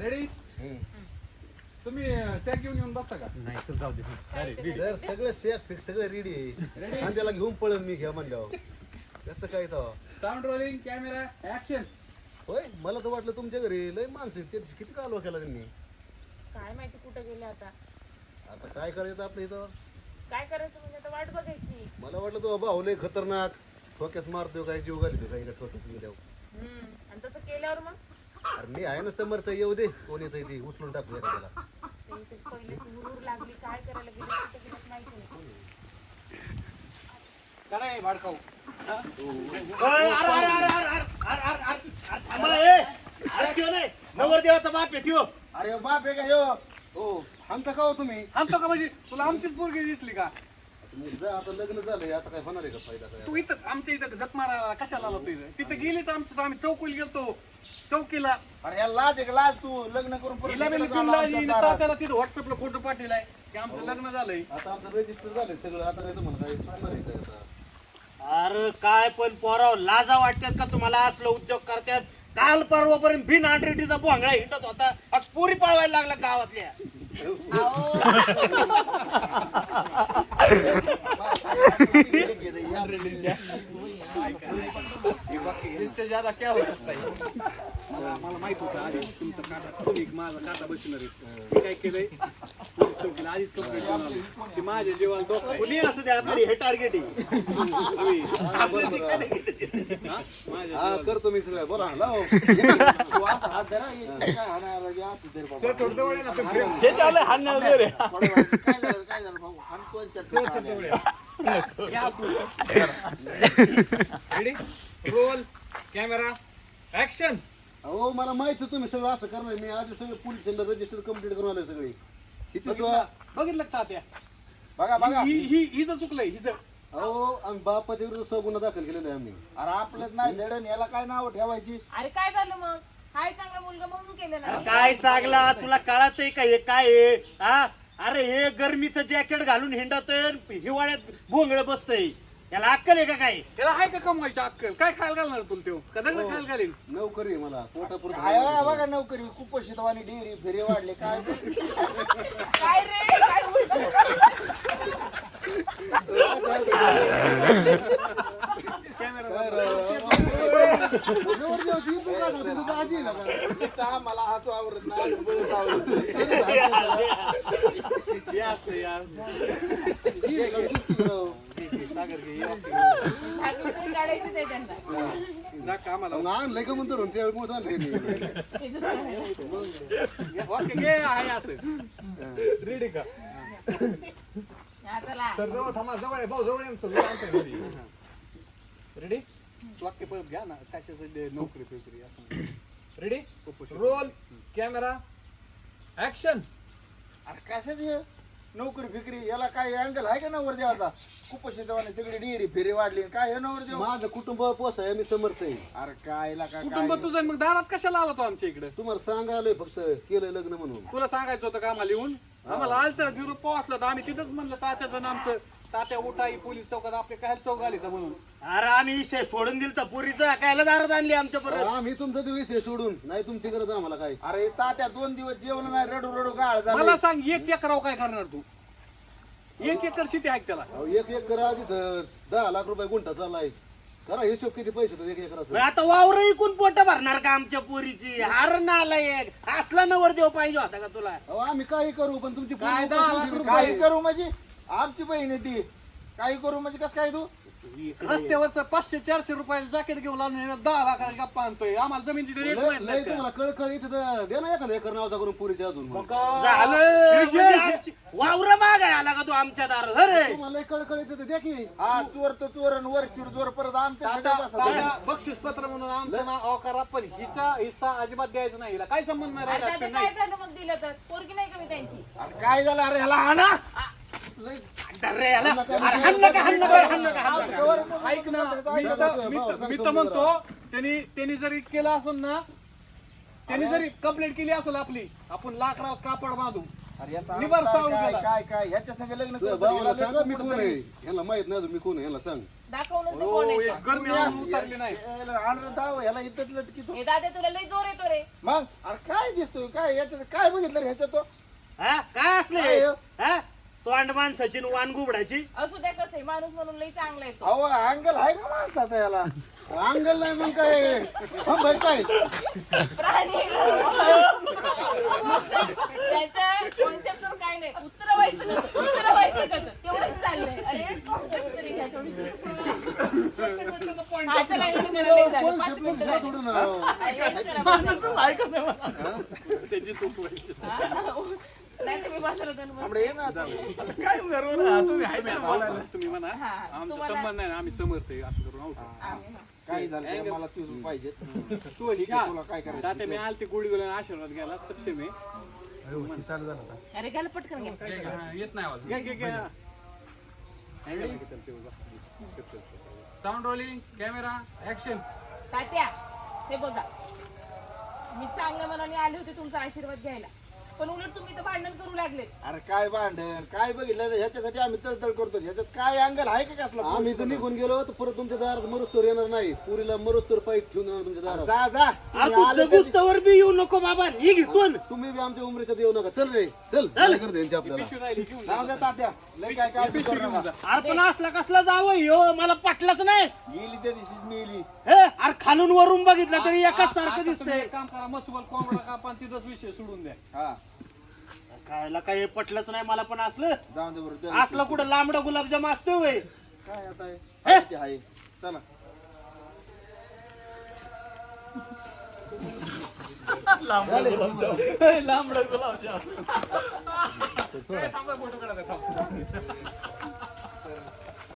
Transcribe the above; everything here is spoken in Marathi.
रेडी तुम्ही सॅक घेऊन येऊन बसता का? नाही तर जाऊ दे. सर सगळं सेफ फिक्स सगळं रेडी आहे आणि त्याला घेऊन पळून मी घ्या म्हणल्यावर. त्याचं काय तर साऊंड रोलिंग कॅमेरा ऍक्शन होय मला तर वाटलं तुमच्या घरी लय माणसं आहेत. त्या दिवशी किती कालवा केला त्यांनी? काय माहिती कुठे गेले आता? आता काय करायचं आपलं इथं? काय करायचं म्हणजे आता वाट बघायची. मला वाटलं तो भाऊ लय खतरनाक. ठोक्यास मारतो काय जीव घालितो काय ठोक्यास गेल्यावर. हम्म. आणि तसं केल्यावर मग? अरे मी आहे नसतं मरत येऊ दे कोण येतं ती उचलून टाकू एखाद्याला ते इथे पहिल्याची हुरूर लागली काय करायला गेले कुठे गेलं माहिती नाही काय भाडकाऊ नवरदेवाचा बाप आहे ठेव अरे बाप आहे का यो हो आमचा का हो तुम्ही आमचं का म्हणजे तुला आमचीच पोरगी दिसली का जा आता लग्न झालंय आता काय होणार आहे का फायदा काय? तू इथं आमच्या इथं झक मारायला कशाला आला तू इथं? तिथं गेलीच आमचं आम्ही चौकीला गेलतो. चौकीला. अरे या लाज आहे का लाज तू लग्न करून परत हिला बी इकडे लिखून जाणार लावली, आमच्या आणि दारात. तात्याला तिथं व्हॉट्सअपला फोटो पाठवलाय की आमचं लग्न झालंय. आता आमचं रजिस्टर झालंय सगळं आता काय तुम्हाला काय चुकणार आहे का आता? अरे काय पण पोराव लाजा वाटतात का तुम्हाला? असलं उद्योग करतात. काल परवापर्यंत बिन आंड्रेटीचा भोंगळा हिंडत होता. आज पुरी पाळवायला लागला गावातल्या. इससे ज्यादा क्या हो सकता है मला माहीत होतं आधी तुमचं काटा तुम्ही माझा काटा बसणार आहे काय केलंय पोलीस चौकीला आधीच कंप्लेंट की माझ्या जीवाला धोका कुणी असू द्या आपली हे टार्गेट आहे हा? करतो मी सगळं बोला लाव तू असा हात धरा, काय हाणायला असं थोडं हे चालू काय झालं काय झालं भाऊ हाणतो Roll, camera, action. अहो मला माहिती आहे तुम्ही सगळं असं करणार मी आधी सगळं पोलीस रजिस्टर कंप्लीट करून आलोय सगळी. किती बघितलं बघितलं का तात्या? बघा बघा. ही ही हिचं चुकलंय हिचं अहो आम्ही बापाच्या विरुद्ध सहा गुन्हा दाखल केलेला आहे आम्ही. अरे आपलंच नाही धडण याला काय नाव ठेवायची? अरे काय झालं मग? हाय चांगला मुलगा म्हणून केलं नाही काय चांगला? तुला कळत आहे का हे काय आहे हा? अरे हे गरमीचं जॅकेट घालून हिंडत हिवाळ्यात भोंगळ बसतय. याला अक्कल आहे का काय? त्याला आहे का कमवायची अक्कल? काय खायला घालणार तुला त्यो का दगड खायला घालील नोकरी आहे मला पोटापुरत काय आहे. बघा नोकरी कुपोषितवाणी डेअरी फेरी वाढले काय? काय रे? काय उलटं? आम्हाला हसू आवरत नाही आवरत नाही. हे असतं यार. ठाकरे तरी काढायची नाही त्यांना जा कामाला आणलंय का म्हणतो रे, त्यामुळे आणलंय मी. ओके घे आहे असं. रेडी का? हा, चला तर जवळ थांबा जवळ आहे भाऊ जवळ रेडी वाक्य परत घ्या ना कशाचं नोकरी फेकरी रेडी रोल कॅमेरा ऍक्शन अरे कशाच हे? नोकरी फिकरी याला काय अँगल आहे का नवर देवाचा कुपोषितवाणी सगळी डेअरी फेरी वाढली. काय हे नवर देव माझं कुटुंब पोस आहे मी समर्थ आहे. अरे काय ला का कुटुंब तुझं मग दारात कशाला आला तो आमच्या इकडे? तुम्हाला सांगायलोय फक्त केलंय लग्न म्हणून. तुला सांगायचं होतं का आम्हाला येऊन? आम्हाला आलं तर निरोप पोहोचलं तर आम्ही तिथंच म्हणलं तात्याचं आणि आमचं. तात्या उठाई पोलीस चौकात आपले काय चौक आले तर म्हणून? अरे आम्ही विषय सोडून दिल तर पुरीचं कायला दारात आणली आमच्या परत? आम्ही तुमचा दिवस आहे सोडून नाही तुमची गरज आम्हाला काय? अरे तात्या दोन दिवस जेवण नाही रडू रडू गाळ झालं. मला सांग एक एकराव काय करणार तू? एक एकर शेती आहे का त्याला? अहो, एक एक करा आधी तर दहा लाख रुपये गुंठा चाललाय. करा हिशोब किती पैसे होतात एक मग एकराचं आता वावर इकून पोट भरणार का आमच्या पोरीची? हार ना आला एक. असला नवर देव पाहिजे होता का तुला? अहो आम्ही काही करू पण तुमची काय दहा लाख? काही करू म्हणजे? आमची बहीण आहे ती. काही करू म्हणजे कसं काय तू? रस्त्यावरचं पाचशे चारशे रुपयाचं जॅकेट घेऊन आणून दहा लाखाची गप्पा आणतोय. आम्हाला जमीन तिथे रेट लय नाही का? तुम्हाला कळकळ इथं तर दे ना एखादा एकर नावचा करून पुरीच्या अजून मग. झालं. म्हणजे वावर मागाय आला का तू आमच्या दारात? अरे तुम्हाला लय कळकळ येते तर द्या की. हा चोर तर चोर आणि वर्षीर चोर परत आमच्या बक्षीस पत्र म्हणून आमचं नाव अवकारा पण हिचा हिस्सा अजिबात द्यायचा नाही. हिला काय संबंध नाही राहिला? काय झालं मग दिलं तर? पोरगी नाही का मी त्यांची? अरे काय झालं? अरे ह्याला याला ऐक ना मी तर मी तर- मी तर म्हणतो त्यांनी त्यांनी जरी केलं असेल ना त्यांनी जरी कंप्लेंट केली असेल आपली आपण लाकडा कापड बांधू अरे याचा निवार अर्थ सावरून काय गेला. काय काय ह्याच्या संग लग्न तुझ्या करून भावाला हिला सांगा मी कोण आहे यांना माहीत नाही अजून मी कोण आहे यांना सांग दाखवूनच दे कोण आहे एक तो. गरमी उतरली नाही याला आणलं दाव ह्याला इथंच लटकी तो हे दादा तुला लई जोर येतो रे मग अरे काय दिसतोय काय याच्यात काय बघितलं रे ह्याच्यात तो हा काय असले काय हो? हा तोंड माणसाची न वान गुबडाची. असू द्या कसं आहे माणूस म्हणून लई चांगला येतो अहो अँगल आहे का माणसाचा याला? अंगल नाही मग काय? हा भाई काय? प्राणी त्याचं कॉन्सेप्ट तर काय नाही. उत्तर व्हायचं कसं उत्तर व्हायचं कसं? तेवढंच चाललंय. अरे concept तरी घ्या थोडी. हा, चला, इथे जरा late झालं. पाच मिनिटं झाली. थोडं ना हा, यायचं जरा बघा. त्याची चूक व्हायची. नाही तुम्ही बसला तर मग. आमडे ये ना आता. तुम्ही म्हणा. हा, आमचा संबंध नाही ना, आम्ही समर्थ आहे असं करून आम्ही झालं तर मला तीस पाहिजे तू तुला काय करायचं? तात्या मी आलते गुढी गुला आशीर्वाद घ्यायला सक्षम आहे. अरे घ्यायला पटकन घ्या येत नाही किती. साऊंड रोलिंग कॅमेरा ऍक्शन तात्या हे बघा. मी चांगल्या मनाने आले होते तुमचा आशीर्वाद घ्यायला. पण उलट तुम्ही तर भांडण करू लागले. अरे काय भांडण? काय बघितलं? ह्याच्यासाठी आम्ही तळतळ करतो ह्याच्यात काय अँगल आहे का कसला? आम्ही तर निघून गेलो तर परत तुमच्या दारात मरुस्तोर येणार नाही. पुरीला मरुस्तोर पाईट ठेवून येणार तुमच्या दारात. जा जा. तुम्ही आले जगुस्तवर बी येऊ नको बाबा. ही घेतून तुम्ही बी आमच्या उमरीच्यात येऊ नका. चल रे चल. काय करते यांची आपल्याला. जाऊ द्या तात्या. लय. अरे पण असला कसला जावं? ह्यो मला पटलंच नाही. गेली त्या दिवशी मेली. हे अरे खालून वरून बघितलं तरी एकाच सारखं दिसतंय. काम करा मसुबल कोंबडा कापा आणि तिथंच विषय सोडून द्या. हा. खायला काय हे पटलंच नाही मला पण असलं. जाऊ दे बरं त्या असलं कुठं लांबडं गुलाबजाम असतो वय. काय आता आहे? हे? ते आहे चला. काढा थांब.